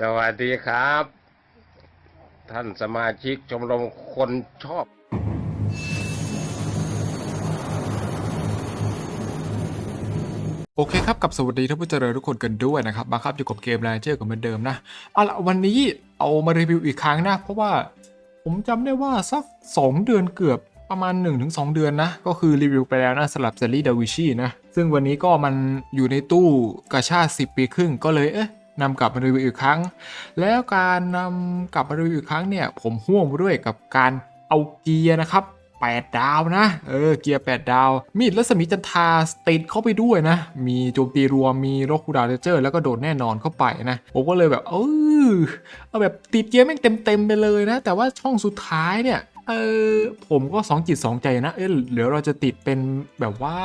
สวัสดีครับ ท่านสมาชิกชมรมคนชอบ โอเคครับกับสวัสดีท่านผู้เจริญทุกคนกันด้วยนะครับมาครับอยู่กับเกมแรนเจอร์กันเหมือนเดิมนะเอาละวันนี้เอามารีวิวอีกครั้งนะ เพราะว่าผมจำได้ว่าสัก 2 เดือนเกือบประมาณ 1-2 เดือนนะ ก็คือรีวิวไปแล้วนะสำหรับเซรีดาวิชีนะ ซึ่งวันนี้ก็มันอยู่ในตู้กาชา10 ปีครึ่งก็เลยเอ๊ะ นำกลับมารีวิวอีกครั้ง แล้วการนำกลับมารีวิวอีกครั้งเนี่ยผมห่วงไปด้วยกับการเอาเกียร์นะครับ8 ดาวนะ เออ เกียร์ 8 ดาว มีดรัศมีจันทาติดเข้าไปด้วยนะ มีโจมตีรวม มีโรคูดาวเจอร์ แล้วก็โดดแน่นอนเข้าไปนะ ผมก็เลยแบบ เออเอาแบบติดเกียร์แม่งเต็ม ๆ ไปเลยนะ แต่ว่าช่องสุดท้ายเนี่ย เออ ผมก็สองจิตสองใจนะ เออเดี๋ยวเราจะติดเป็นแบบว่า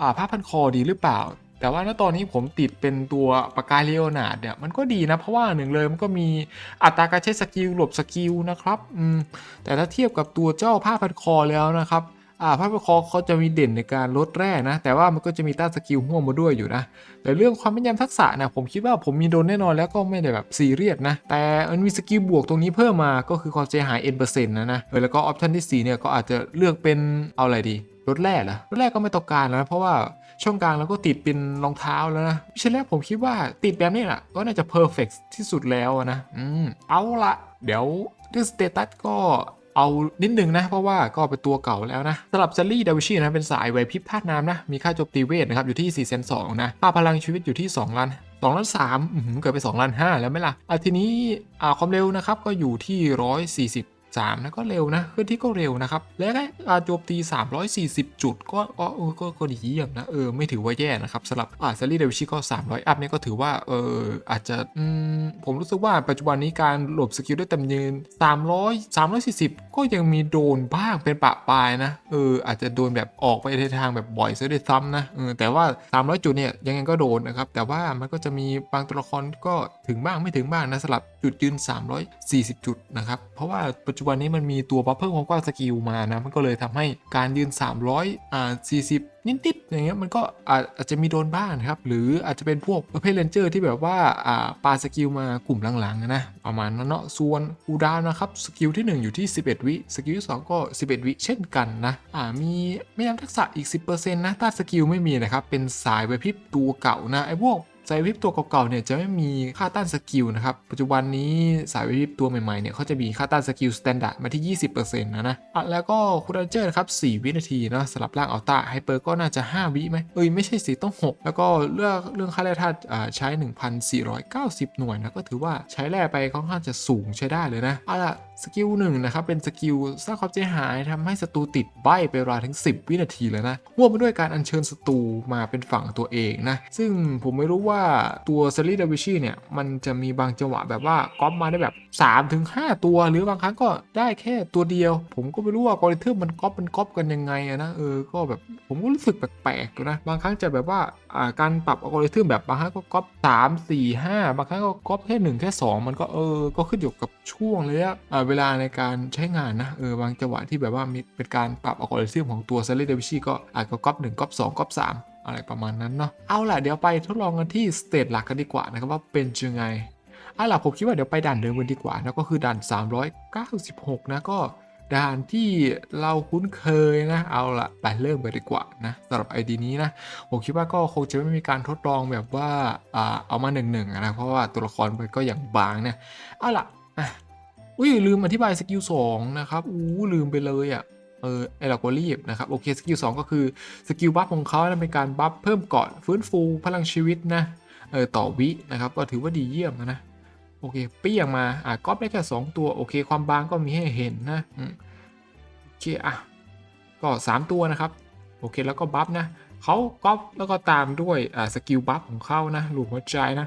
อ่าผ้าพันคอดีหรือเปล่า แต่ว่าณตอนนี้ผมติดเป็นตัวปากกาเลโอนาร์ดเนี่ยมันก็ดีนะ เพราะว่าหนึ่งเลยมันก็มีอัตราการใช้สกิลหลบสกิลนะครับอืมแต่ถ้าเทียบกับตัวเจ้าผ้าพันคอแล้วนะครับอ่าผ้าพันคอเขาจะมีเด่นในการลดแร่นะ แต่ว่ามันก็จะมีต้านสกิลห่วงมาด้วยอยู่นะ แต่เรื่องความแม่นยำทักษะนะผมคิดว่าผมมีโดนแน่นอนแล้วก็ไม่ได้แบบซีเรียสนะ แต่มันมีสกิลบวกตรงนี้เพิ่มมาก็คือความเสียหายเอ็นเปอร์เซ็นต์นะนะแล้วก็ออปชันที่ 4 เนี่ยก็อาจจะเลือกเป็นเอาอะไรดีรถแร่เหรอรถแร่ก็ไม่ต้องการแล้วนะเพราะว่า ช่องกลางเราก็ติดเป็นรองเท้าแล้วนะฉะนั้นผมคิดว่าติดแบบนี้แหละก็น่าจะเพอร์เฟกที่สุดแล้วนะอืมเอาละเดี๋ยวเรื่องสเตตัสก็เอานิดนึงนะ เพราะว่าก็เป็นตัวเก่าแล้วนะสำหรับซัลลี่ดาวิชีนะเป็นสายไวพริบธาตุน้ำนะ มีค่าโจมตีเวทนะครับ อยู่ที่4ี่แสนสองนะค่าพลังชีวิตอยู่ที่2ล้าน2ล้านสามเกิดไป2ล้านห้าแล้วไหมล่ะอะทีนี้อ่าความเร็วนะครับ ก็อยู่ที่ 140 3นะก็เร็วนะเคลื่อนที่ก็เร็วนะครับ และก็การโจมตี 340 จุด ก็ก็เออก็ก็ดีเยี่ยมนะเออไม่ถือว่าแย่นะครับสำหรับอาซารีเดวิชิก็ 300 อัพเนี่ยก็ถือว่าเอออาจจะอืมผมรู้สึกว่าปัจจุบันนี้การหลบสกิลด้วยต็มยืน 300 340 ก็ยังมีโดนบ้างเป็นปะปลายนะเอออาจจะโดนแบบออกไปในทางแบบบ่อยซะด้วยซ้ำนะเออแต่ว่า 300 จุดเนี่ยยังไงก็โดนนะครับแต่ว่ามันก็จะมีบางตัวละครก็ถึงบ้างไม่ถึงบ้างนะสำหรับจุดยืน 340 จุดนะครับเพราะว่าปัจจุบันนี้มันมีตัวบัฟเพิ่มความกว้างสกิลมานะ มันก็เลยทำให้การยืน 300อ่า40 นิดๆอย่างเงี้ยมันก็อาจจะมีโดนบ้างนะครับ หรืออาจจะเป็นพวกประเภทเลนเจอร์ที่แบบว่าอ่าปาสกิลมากลุ่มหลังๆนะประมาณนั้นเนาะส่วนคูดาวน์นะครับสกิลที่ 1 อยู่ที่ 11 วิสกิลที่ 2 ก็ 11 วิเช่นกันนะอ่ามีไม่ย้ำทักษะอีก 10%นะต้าสกิลไม่มีนะครับเป็นสายไวพริบตัวเก่านะไอ้พวก สายวิบตัวเก่าๆเนี่ยจะไม่มีค่าต้านสกิลนะครับ ปัจจุบันนี้สายวิบตัวใหม่ๆเนี่ยเขาจะมีค่าต้านสกิลสแตนดาร์ดมาที่ 20%นะนะอะแล้วก็คูดันเจอร์นะครับ 4 วินาทีเนาะสำหรับร่างอัลต้าไฮเปอร์ก็น่าจะ 5 วิไหมเอ้ยไม่ใช่สิต้อง 6 แล้วก็เลือกเรื่องค่าแร่ธาตุอ่าใช้ 1,490 หน่วยนะก็ถือว่าใช้แร่ไปค่อนข้างจะสูงใช้ได้เลยนะเอาล่ะ สกิลหนึ่งนะครับ เป็นสกิลสร้างความเสียหายทำให้ศัตรูติดใบไปเวลาถึง 10 วินาทีเลยนะร่วมไปด้วยการอัญเชิญศัตรูมาเป็นฝั่งตัวเองนะ ซึ่งผมไม่รู้ว่าตัวซารีดาวิชีเนี่ย มันจะมีบางจังหวะแบบว่าก๊อปมาได้แบบ3-5ตัว หรือบางครั้งก็ได้แค่ตัวเดียว ผมก็ไม่รู้ว่าอัลกอริทึมมันก๊อปมันก๊อปกันยังไงอะนะเออก็แบบผมก็รู้สึกแปลกๆอยู่นะบางครั้งจะแบบว่าการปรับอัลกอริทึมแบบบางครั้งก็ก๊อป3 4 5บางครั้งก็ก๊อปแค่1แค่2 มันก็เออก็ขึ้นอยู่กับช่วงระยะอ่าเวลาในการใช้งานนะเออบางจังหวะที่แบบว่ามีเป็นการปรับอัลกอริทึมของตัวซารีดวิชีก็อาจจะก๊อป1ก๊อป2ก๊อป3อะไรประมาณนั้นเนาะเอาล่ะเดี๋ยวไปทดลองกันที่สเตจหลักกันดีกว่านะครับว่าเป็นยังไงเอาล่ะผมคิดว่าเดี๋ยวไปด่านเดิมกันดีกว่านะก็คือด่าน 396 นะก็ด่านที่เราคุ้นเคยนะ เอาล่ะไปเริ่มกันดีกว่านะสำหรับไอดีนี้นะ ผมคิดว่าก็คงจะไม่มีการทดลองแบบว่าเอามาหนึ่งหนึ่งๆนะ เพราะว่าตัวละครมันก็อย่างบางเนี่ย เอาล่ะ อุ้ยลืมอธิบายสกิลสองนะครับอู้ลืมไปเลยอะเออไอเราก็รีบนะครับโอเคสกิล2ก็คือสกิลบัฟของเขาเป็นการบัฟเพิ่มเกาะฟื้นฟูพลังชีวิตนะเออต่อวินะครับก็ถือว่าดีเยี่ยมนะโอเคเปี้ยงมาอะก๊อปได้แค่ 2 ตัวโอเค ความบางก็มีให้เห็นนะโอเคอะก็ 3 ตัวนะครับโอเคแล้วก็บัฟนะเขาก๊อปแล้วก็ตามด้วยอ่าสกิลบัฟของเขานะหลุมหัวใจนะ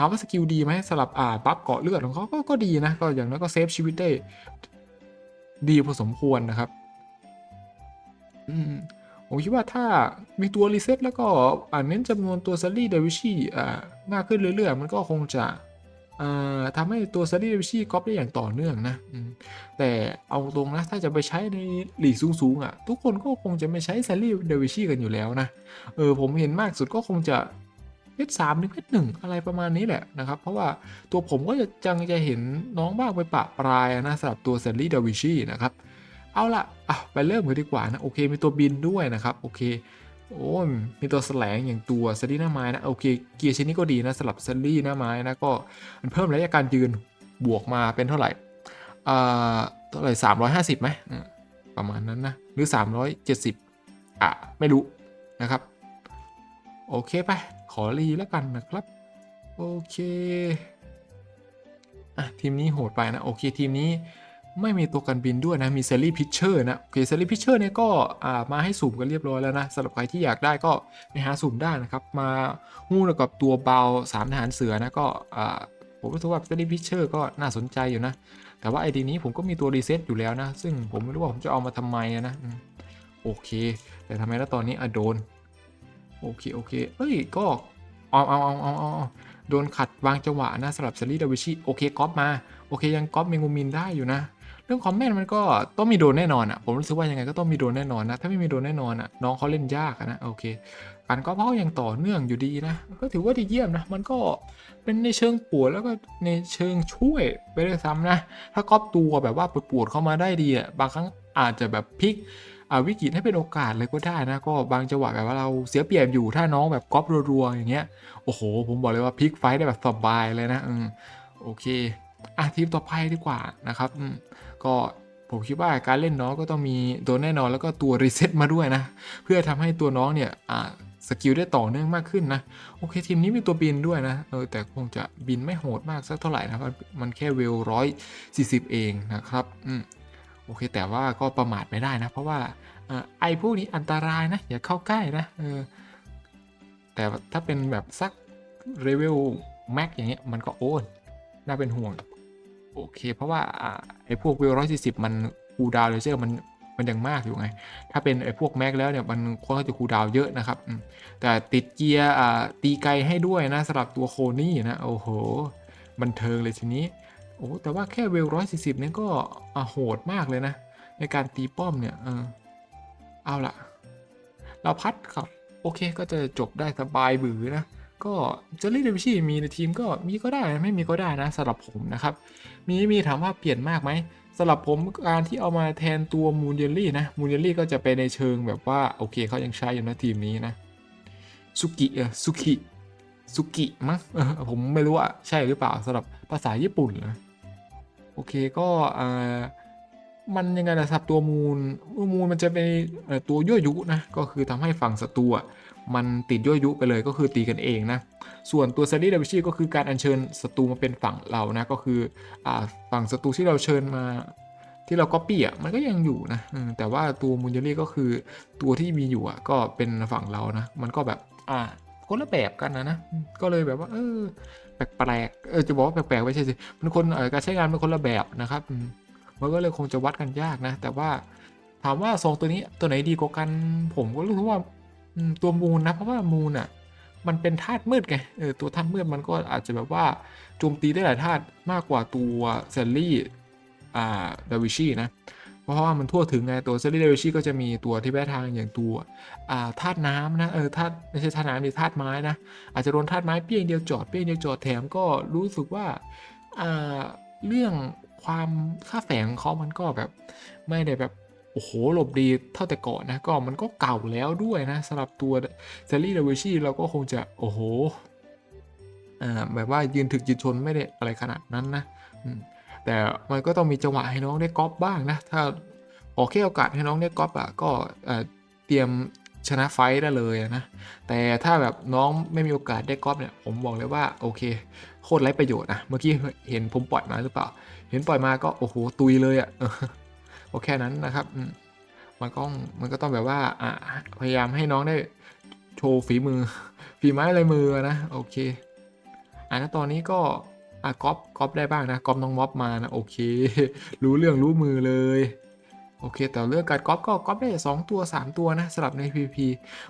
ถามว่าสกิลดีไหมสำหรับอ่าบัฟเกาะเลือดของเขาก็ก็ดีนะ ก็อย่างน้อยก็เซฟชีวิตได้ ดีพอสมควรนะครับ อืมผมคิดว่าถ้ามีตัวรีเซ็ตแล้วก็อ่าเน้นจำนวนตัวซารีเดวิชี่มากขึ้นเรื่อยๆ มันก็คงจะอ่าทำให้ตัวซารีเดวิชีก๊อปได้อย่างต่อเนื่องนะแต่เอาตรงนะถ้าจะไปใช้ในหลีกสูงๆอะ ทุกคนก็คงจะไม่ใช้ซารีเดวิชีกันอยู่แล้วนะเออผมเห็นมากสุดก็คงจะ เพชรสามหรือเพชรหนึ่งอะไรประมาณนี้แหละนะครับ เพราะว่าตัวผมก็จะจังจะเห็นน้องบ้างไปปะปลายนะสำหรับตัวเซนลี่ดาวิชีนะครับ เอาละอะไปเริ่มกันดีกว่านะโอเคมีตัวบินด้วยนะครับโอเคโอ้ยมีตัวแสลงอย่างตัวเซนรี่หน้าไม้นะโอเคเกียร์ชิ้นนี้ก็ดีนะสำหรับเซนรี่หน้าไม้นะก็มันเพิ่มระยะการยืนบวกมาเป็นเท่าไหร่อ่าเท่าไหร่สามร้อยห้าสิบไหมอืมประมาณนั้นนะหรือสามร้อยเจ็ดสิบอะไม่รู้นะครับ โอเคไป ขอรีแล้วกันนะครับ โอเค อะ ทีมนี้โหดไปนะ โอเค ทีมนี้ไม่มีตัวกันบินด้วยนะ มีเซรี่พิชเชอร์นะ โอเคเซรี่พิชเชอร์เนี่ยก็อ่ามาให้สุ่มกันเรียบร้อยแล้วนะสำหรับใครที่อยากได้ก็ไปหาสุ่มได้นะครับ มาหู้กับตัวเบาสามทหารเสือนะก็อ่าผมรู้สึกว่าเซรี่พิชเชอร์ก็น่าสนใจอยู่นะ แต่ว่าไอดีนี้ผมก็มีตัวรีเซ็ตอยู่แล้วนะ ซึ่งผมไม่รู้ว่าผมจะเอามาทำไมนะ โอเค แต่ทำไมแล้วตอนนี้อะโดน โอเค โอเค เอ้ย ก็เอาเอาเอาเอาเอาเอโดนขัดวางจังหวะนะสำหรับเซรีดาวิชิโอเคก๊อปมา โอเค ยังก๊อปเมงูมินได้อยู่นะ เรื่องคอมแมนมันก็ต้องมีโดนแน่นอนอะ่ะ ผมรู้สึกว่ายังไงก็ต้องมีโดนแน่นอนนะ ถ้าไม่มีโดนแน่นอนอะ่ะ น้องเขาเล่นยากนะ โอเค การก๊อปเขายังต่อเนื่องอยู่ดีนะ ก็ถือว่าดีเยี่ยมนะ มันก็เป็นในเชิงปวดแล้วก็ในเชิงช่วยไปด้วยซ้ำนะ ถ้าก๊อปตัวแบบว่าปวดๆเข้ามาได้ดีอะ บางครั้งอาจจะแบบพลิก วิกฤตให้เป็นโอกาสเลยก็ได้นะก็บางจังหวะแบบว่าเราเสียเปรียบอยู่ถ้าน้องแบบก๊อปรัวๆอย่างเงี้ยโอ้โห ผมบอกเลยว่าพลิกไฟได้แบบสบายเลยนะอืมโอเคอะทีมต่อไปดีกว่านะครับอืมก็ผมคิดว่าการเล่นน้องก็ต้องมีตัวแน่นอนแล้วก็ตัวรีเซ็ตมาด้วยนะ เพื่อทำให้ตัวน้องเนี่ยอ่าสกิลได้ต่อเนื่องมากขึ้นนะ โอเคทีมนี้มีตัวบินด้วยนะเออแต่คงจะบินไม่โหดมากสักเท่าไหร่นะมันมันแค่เวลร้อยสี่สิบเองนะครับอืม โอเคแต่ว่าก็ประมาทไม่ได้นะ เพราะว่าเอ่อไอพวกนี้อันตรายนะ อย่าเข้าใกล้นะเออแต่ถ้าเป็นแบบสักเรเวลแม็กอย่างเงี้ยมันก็โอ้น่าเป็นห่วง โอเค เพราะว่าไอ้พวกเวลร้อยสี่สิบมันคูดาวเลเซอร์มันมันยังมากอยู่ไง ถ้าเป็นไอ้พวกแม็กแล้วเนี่ยมันค่อนข้างจะคูดาวเยอะนะครับ แต่ติดเกียร์ตีไกลให้ด้วยนะสำหรับตัวโคนี่นะ โอ้โห บันเทิงเลยทีนี้ โอ้แต่ว่าแค่เวลร้อยสี่สิบเนี่ยก็โหดมากเลยนะ ในการตีป้อมเนี่ย เออ เอาละเราพัดครับ โอเคก็จะจบได้สบายบือนะก็เจอรี่เดวิชี่มีในทีมก็มีก็ได้ไม่มีก็ได้นะสำหรับผมนะครับ มีมีถามว่าเปลี่ยนมากไหมสำหรับผมการที่เอามาแทนตัวมูนเยลลี่นะมูนเยลลี่ก็จะเป็นในเชิงแบบว่า โอเคเขายังใช้อยู่นะทีมนี้นะสุกิเออสุกิสุกิมั้งผมไม่รู้ว่าใช่หรือเปล่าสำหรับภาษาญี่ปุ่นนะ เคก็อ่ามันยังไงล่ะครับตัวมูลมูลมันจะเป็นตัวยั่วยุนะก็คือทำให้ฝั่งศัตรูมันติดยั่วยุไปเลยก็คือตีกันเองนะส่วนตัวเซรีดาวิชีก็คือการอัญเชิญศัตรูมาเป็นฝั่งเรานะก็คืออ่าฝั่งศัตรูที่เราเชิญมาที่เราก็ปี้อะมันก็ยังอยู่นะแต่ว่าตัวมูลเยลลี่ก็คือตัวที่มีอยู่อะก็เป็นฝั่งเรานะมันก็แบบอ่าคนละแบบกันนะนะก็เลยแบบว่าเออ แปลกๆเออจะบอกว่าแปลกๆไม่ใช่สิมันคนเออการใช้งานเป็นคนละแบบนะครับมันก็เลยคงจะวัดกันยากนะ แต่ว่าถามว่าสองตัวนี้ตัวไหนดีกว่ากัน ผมก็รู้สึกว่าตัวมูลนะ เพราะว่ามูลอะ มันเป็นธาตุมืดไงเออตัวธาตุมืดมันก็อาจจะแบบว่าโจมตีได้หลายธาตุมากกว่าตัวเซลลี่อ่าดาวิชีนะเราะว่ามันทั่วถึงไงตัวเซลลี่ดวิชีก็จะมีตัวที่แพ้ทางอย่างตัวธาตุน้ำนะเออธาตุไม่ใช่ธาตุน้ำมีธาตุไม้นะอาจจะโดนธาตุไม้เปี้ยงเดียวจอดเปี้ยงเดียวจอดแถมก็รู้สึกว่าเรื่องความค่าแฝงของเขามันก็แบบไม่ได้แบบโอ้โหหลบดีเท่าแต่ก่อนนะก็มันก็เก่าแล้วด้วยนะสำหรับตัวเซรีเดวิชีเราก็คงจะโอ้โหแบบว่ายืนถึกยืนชนไม่ได้อะไรขนาดนั้นนะอืม แต่มันก็ต้องมีจังหวะให้น้องได้ก๊อปบ้างนะ ถ้าขอแค่โอกาสให้น้องได้ก๊อปอะก็เตรียมชนะไฟต์ได้เลยนะ แต่ถ้าแบบน้องไม่มีโอกาสได้ก๊อปเนี่ย ผมบอกเลยว่าโอเค โคตรไร้ประโยชน์นะ เมื่อกี้เห็นผมปล่อยมาหรือเปล่า เห็นปล่อยมาก็โอ้โหตุยเลยอะ่ะโอแค่นั้นนะครับมมันก็มันก็ต้องแบบว่าอะพยายามให้น้องได้โชว์ฝีมือ ฝีไม้ลายมือนะ โอเคอะแล้วตอนนี้ก็ อะก๊อปก๊อปได้บ้างนะก๊อปน้องม็อบมานะโอเค รู้เรื่องรู้มือเลย โอเค แต่เรื่องการก๊อปก็ก๊อปได้สองตัวสามตัวนะสำหรับใน PVP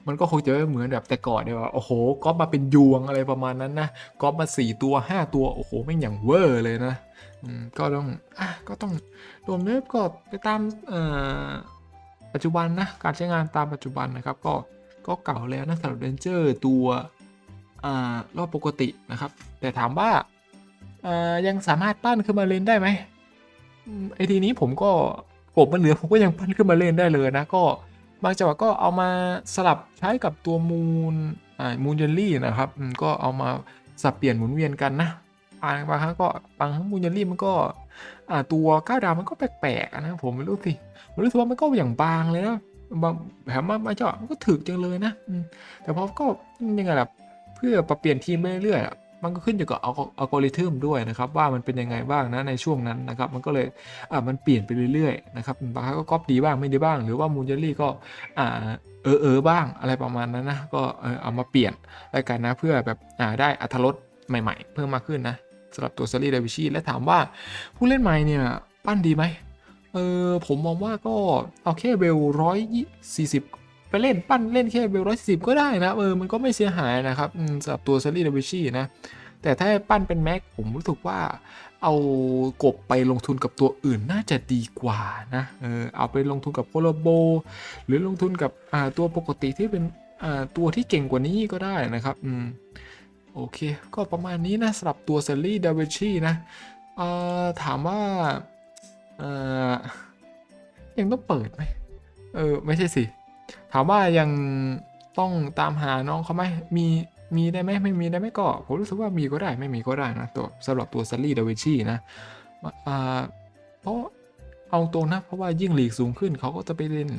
มันก็คงจะไม่เหมือนแบบแต่ก่อนเนี่ยว่าโอ้โหก๊อปมาเป็นยวงอะไรประมาณนั้นนะก๊อปมาสี่ตัวห้าตัวโอ้โหไม่อย่างเวอร์เลยนะก็ต้องอะก็ต้องรวมเนิบก็ไปตามปัจจุบันนะการใช้งานตามปัจจุบันนะครับ ก็ก็เก่าแล้วนะสำหรับเรนเจอร์ตัวอรอบปกตินะครับ แต่ถามว่า ยังสามารถปั้นขึ้นมาเล่นได้ไหมไอทีนี้ผมก็กบมันเหลือผมก็ยังปั้นขึ้นมาเล่นได้เลยนะก็บางจังหวะก็เอามาสลับใช้กับตัวมูลมูลเยลลี่นะครับก็เอามาสับเปลี่ยนหมุนเวียนกันนะบางครั้งก็บางครั้งมูลเยลลี่มันก็ตัวก้าวดาวมันก็แปลกๆนะผมไม่รู้สิผมรู้สึกว่ามันก็อย่างบางเลยนะบางแถมมามาเจาะมันก็ถึกจังเลยนะแต่พอก็ยังไงล่ะเพื่อปรับเปลี่ยนทีมไปเรื่อยๆ มันก็ขึ้นอยู่กับอัลกอริทึมด้วยนะครับว่ามันเป็นยังไงบ้างนะในช่วงนั้นนะครับมันก็เลยอ่ามันเปลี่ยนไปเรื่อยๆนะครับบางครั้งก็ก๊อปดีบ้างไม่ดีบ้าง หรือว่ามูนเจอรี่ก็อ่าเออเออบ้างอะไรประมาณนั้นนะก็เออเอามาเปลี่ยนแล้วกันนะเพื่อแบบอ่าได้อัธรสใหม่ๆ เพิ่มมากขึ้นนะสำหรับตัวซารีเดวิชีและถามว่าผู้เล่นใหม่เนี่ยปั้นดีไหมเออผมมองว่าก็เอาแค่เวลร้อยสี่สิบ ไปเล่นปั้นเล่นแค่เบลร้อยสิบก็ได้นะเออมันก็ไม่เสียหายนะครับสำหรับตัวซารีเดวิชีนะแต่ถ้าปั้นเป็นแม็กผมรู้สึกว่าเอากบไปลงทุนกับตัวอื่นน่าจะดีกว่านะเออเอาไปลงทุนกับโคโลโบ หรือลงทุนกับอ่าตัวปกติที่เป็นอ่าตัวที่เก่งกว่านี้ก็ได้นะครับอืมโอเค ก็ประมาณนี้นะสำหรับตัวซารีเดวิชีนะอ่อถามว่าอ่อยังต้องเปิดไหมเออ ไม่ใช่สิ ถามว่ายังต้องตามหาน้องเขาไหมมีมีได้ไหมไม่มีได้ไหมก็ ผมรู้สึกว่ามีก็ได้ไม่มีก็ได้นะตัวสำหรับตัวซัลลี่ดาวิชีนะเพราะเอาตรงนะ เพราะว่ายิ่งหลีกสูงขึ้นเขาก็จะไปเล่น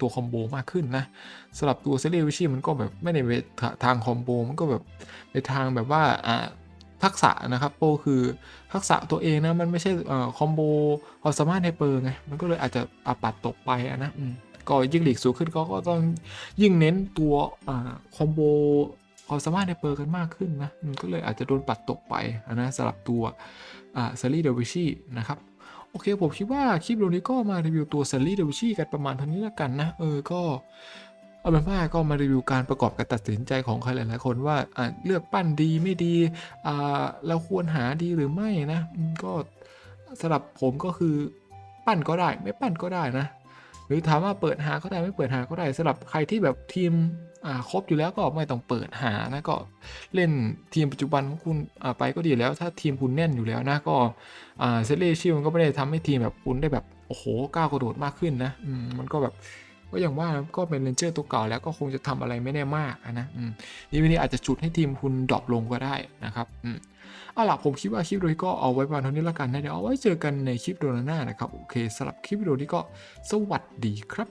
ตัวคอมโบมากขึ้นนะสำหรับตัวซัลลี่ดวิชีมันก็แบบไม่ได้ไปทางคอมโบมันก็แบบไปทางแบบว่าทักษะนะครับโปคือทักษะตัวเองนะ มันไม่ใช่อคอมโบความสามารถในเปอร์ไง มันก็เลยอาจจะอาปัดตกไปนะอืม ก็ยิ่งหลีกสูงขึ้นเขาก็ต้องยิ่งเน้นตัวคอมโบความสามารถในเปอร์กันมากขึ้นนะมันก็เลยอาจจะโดนปัดตกไปนะสำหรับตัวซารีเดวิชีนะครับโอเค ผมคิดว่าคลิปวิดีโอนี้ก็มารีวิวตัวซารีเดวิชีกันประมาณเท่านี้แล้วกันนะ เออก็เอาเป็นว่าก็มารีวิวการประกอบการตัดสินใจของใครหลายๆคนว่าเลือกปั้นดีไม่ดีเราควรหาดีหรือไม่นะ ก็สำหรับผมก็คือปั้นก็ได้ ไม่ปั้นก็ได้นะ หรือถามว่าเปิดหาก็ได้ไม่เปิดหาก็ได้สำหรับใครที่แบบทีมอ่าครบอยู่แล้วก็ไม่ต้องเปิดหานะก็เล่นทีมปัจจุบันของคุณอ่าไปก็ดีแล้ว ถ้าทีมคุณแน่นอยู่แล้วนะก็อ่าเซเลชิมันก็ไม่ได้ทำให้ทีมแบบคุณได้แบบโอ้โหก้าวกระโดดมากขึ้นนะมมันก็แบบก็อย่างว่านะก็เป็นเรนเจอร์ตัวเก่าแล้วก็คงจะทำอะไรไม่ได้มากนะนี่วันนี้อาจจะจุดให้ทีมคุณดรอปลงก็ได้นะครับ เอาล่ะผมคิดว่าคลิปโดยก็เอาไว้ประมาณเท่านี้แล้วกันนะเดี๋ยวเอาไว้เจอกันในคลิปโดนหน้านะครับ โอเคสำหรับคลิปวิดีโอนี้ก็สวัสดีครับ